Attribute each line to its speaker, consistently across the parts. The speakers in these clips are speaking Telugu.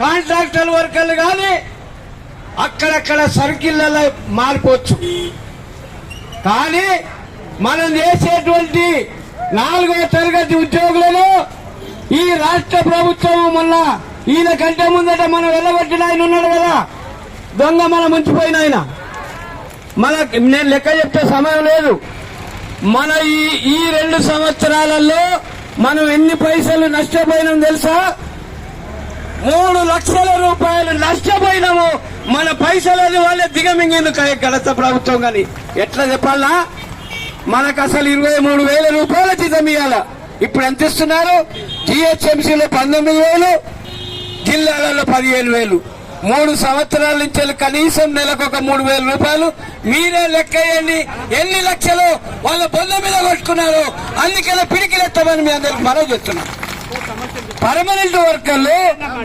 Speaker 1: కాంట్రాక్టర్ వర్కర్లు కానీ అక్కడక్కడ సర్కిళ్ళలో మారిపోవచ్చు. కానీ మనం చేసేటువంటి నాలుగో తరగతి ఉద్యోగులను ఈ రాష్ట్ర ప్రభుత్వం మొన్న ఈయన కంటే ముందట మనం వెళ్ళబట్టిన ఆయన ఉన్నాడు కదా. దొంగ మన ముంచిపోయిన ఆయన. మన నేను లెక్క చెప్తే సమయం లేదు. మన ఈ ఈ రెండు సంవత్సరాలలో మనం ఎన్ని పైసలు నష్టపోయినాం తెలుసా? మూడు లక్షల రూపాయలు నష్టపోయినాము. మన పైసలని వాళ్ళే దిగమింగింది గడత ప్రభుత్వం కానీ ఎట్లా చెప్పాలా? మనకు అసలు ఇరవై మూడు వేల రూపాయల జీతం ఇవ్వాల ఇప్పుడు ఎంత ఇస్తున్నారు? జిహెచ్ఎంసీలో పంతొమ్మిది వేలు జిల్లాలలో పదిహేను వేలు. మూడు సంవత్సరాల నుంచి కనీసం నెలకు ఒక మూడు వేల రూపాయలు. మీరే లెక్క వేయండి. ఎన్ని లక్షలు? వాళ్ళ బొంద మీద కొట్టుకున్నారు. అందుకనే పిడికిలెత్తమని మీ అందరికి మనవి చెప్తున్నాను పర్మనెంట్ వర్కర్లు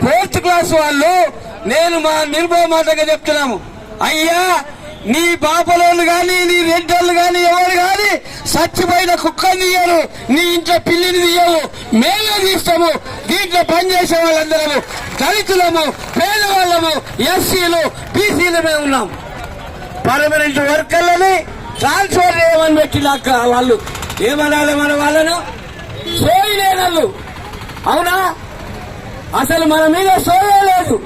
Speaker 1: ఫోర్త్ క్లాస్ వాళ్ళు నేను మా నిర్భయ మాటగా చెప్తున్నాము. అయ్యా నీ బాపలోళ్ళు గాని నీ రెడ్డోళ్ళు గాని ఎవరు గాని చచ్చిపోయిన కుక్కని తీయరు. నీ ఇంట్లో పిల్లిని తీయవు. మేమే తీస్తాము. దీంట్లో పనిచేసే వాళ్ళందరము దళితులము పేదవాళ్ళము ఎస్సీలు బీసీలమే ఉన్నాం. పర్మనెంట్ వర్కర్లని ట్రాన్స్ఫర్ చేయమని పెట్టినాక వాళ్ళు ఏమనాలి మన వాళ్ళను? సోయి లేనళ్ళు అవునా? అసలు మన మీద సోయలేదు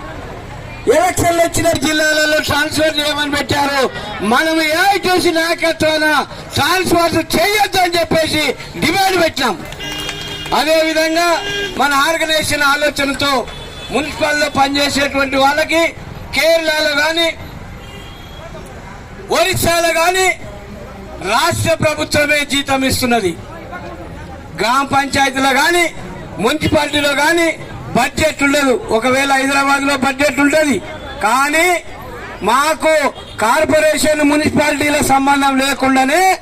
Speaker 1: ఎలక్షన్లు వచ్చిన జిల్లాలలో ట్రాన్స్ఫర్ చేయమని పెట్టారు. మనం ఏ చూసి నాయకత్వాన ట్రాన్స్ఫర్ చేయొద్దు అని చెప్పేసి డిమాండ్ పెట్టినాం. అదే విధంగా మన ఆర్గనైజేషన్ ఆలోచనతో మున్సిపల్లో పనిచేసేటువంటి వాళ్ళకి కేరళలో కానీ ఒరిస్సాలో కానీ రాష్ట్ర ప్రభుత్వమే జీతం ఇస్తున్నది. గ్రామ పంచాయతీలో కానీ మున్సిపాలిటీలో కానీ బడ్జెట్ ఉండదు. ఒకవేళ హైదరాబాద్లో బడ్జెట్ ఉంటుంది. కానీ మాకు కార్పొరేషన్ మున్సిపాలిటీల సంబంధం లేకుండానే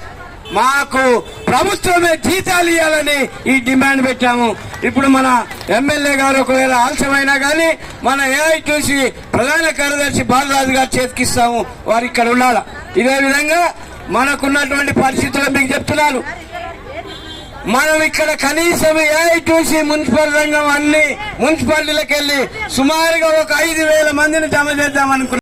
Speaker 1: మాకు ప్రభుత్వమే జీతాలు ఇవ్వాలని ఈ డిమాండ్ పెట్టాము. ఇప్పుడు మన ఎమ్మెల్యే గారు ఒకవేళ ఆలస్యమైనా కానీ మన ఏఐ చూసి ప్రధాన కార్యదర్శి బాలరాజు గారు చేతికిస్తాము వారు ఇక్కడ ఉండాల? ఇదే విధంగా మనకున్నటువంటి పరిస్థితులు మీకు చెప్తున్నాను. మనం ఇక్కడ కనీసం ఏఐటీసీ మున్సిపల్ రంగం అన్ని మున్సిపాలిటీలకు వెళ్ళి సుమారుగా ఒక ఐదు వేల మందిని జమ చేద్దామనుకున్నాం.